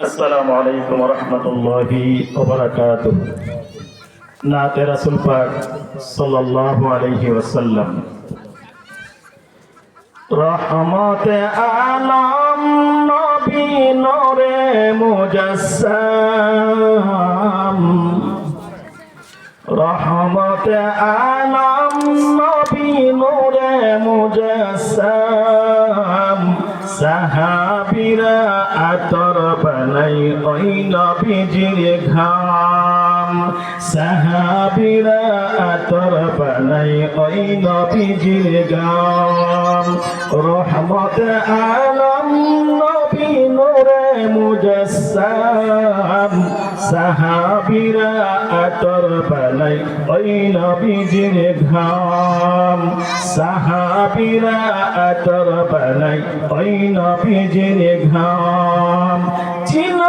আসসালামু আলাইকুম নাতে পাক সাল্লাল্লাহু আলাইহি ওয়াসাল্লাম রহমতে আলম নবী নূরে মুজাসসাম রহমতে আলম সাহাবিরা আতর বানাই ওই নবীজির ঘাম। সাহাবিরা আতর বানাই ওই নবীজির গাম রহমত আলম নূরে মুজাসসাম সাহাবিরা আতর বানাই ওই নবীজির ঘাম। সাহাবিরা আতর বানাই ওই নবীজির ঘাম। চিন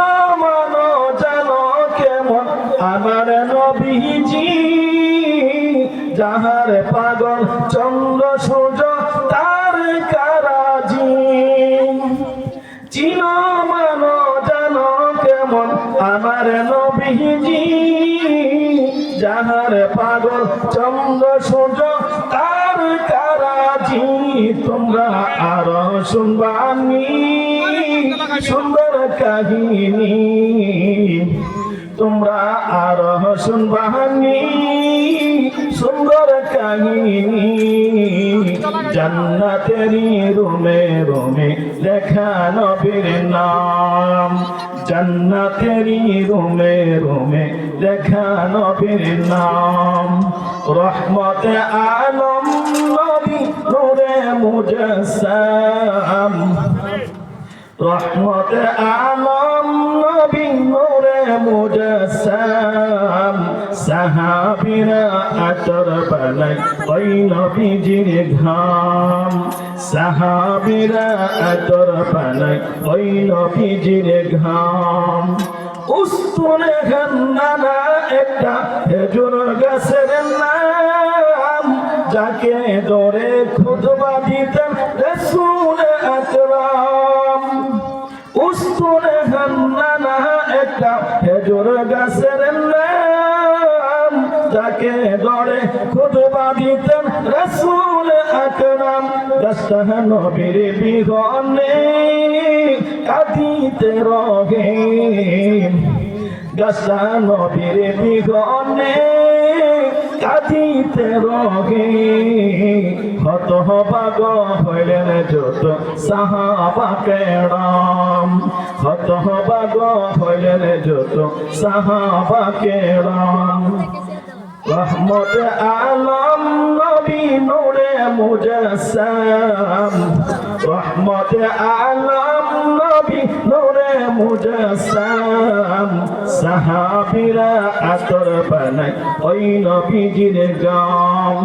মানো জানো কেমন আমার নবীজি, যাহার পাগল চন্দ্র সূর্য চিন মানো জানো কেমন? আমার নবীজি যাহার পাগল চন্দ্র সূর্য, তার কারাজি তোমরা আরও শুনবানি, সুন্দর কাহিনী। তোমরা আরও শুনবানি, সুন্দর কাহিনী। জান্নাতেরি রুমে রুমে লেখা নবীর নাম। জান্নাতেরি রুমে রুমে লেখা নবীর নাম। রহমতে আলম, নবী নূরে মুজাসসাম। রহমতে আলম, নবী নূরে মুজাসসাম। সাহাবিরা আতর বানাই ওই নবীজির ঘাম। সাহাবিরা আতর বানাই ওই নবীজির ঘাম। উস্তুনে গান্নানা একটা খেজুর গাছের নাম, যাকে ধরে খুদবা দিতেন যাকে ধরে খুদবা দিতেন রসুল আকরাম। দশটা নবীর বিগনে কাঁদিতে রহে। দশটা নবীর বিগনে কাঁদিতে রহে। হত বাগ হইলেন যত সাহাবাকে রাম হত বাগ হইলেন যত সাহাবাকে রাম রহমত আলম নবী নূরে মুজাসসাম। রহমত আলম নবী নূরে মুজাসসাম। সাহাবিরা আতর বানাই ওই নবীজির গাম।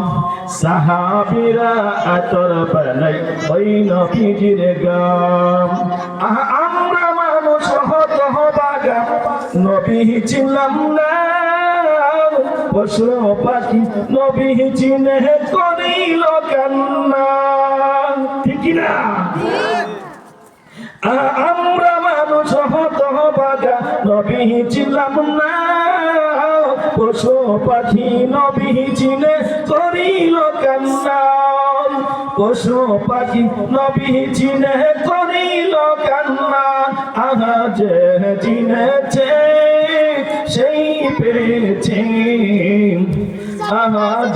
সাহাবিরা আতর বানাই ওই নবীজির গাম। আমরা মানুষ হত বাগা নবী চিনলাম না। পশু পাখি নবী চিনে করিল কান্না। ঠিক না? আমরা মানুষ হত বাগা, নবী ছিলাম না। পশু পাখি নবী চিনে করিল কান্না। পশু পাখি নবী চিনে করিল কান্না। আহা যে চিনেছে সেই পেয়েছে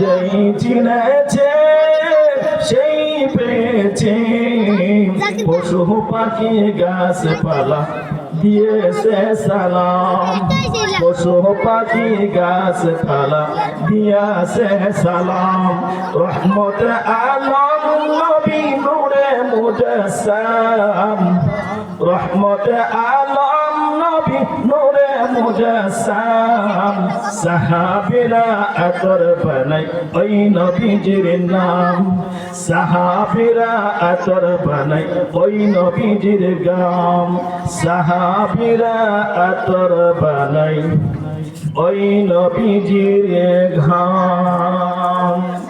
যেই চিনেছে, সেই পেয়েছে। পশু পাখি গাছ পালা দিয়েছে সালাম। পশু পাখি গাছ পালা দিয়াছে সালাম। রহমত আলম নবী নূরে মুজাসসাম। রহমত আলম নূরে মুজাসসাম সাহাবিরা আতর বানাই ওই নবীজির নাম, সাহাবিরা আতর বানাই ওই নবীজির গাম, সাহাবিরা আতর বানাই ওই নবীজির ঘাম।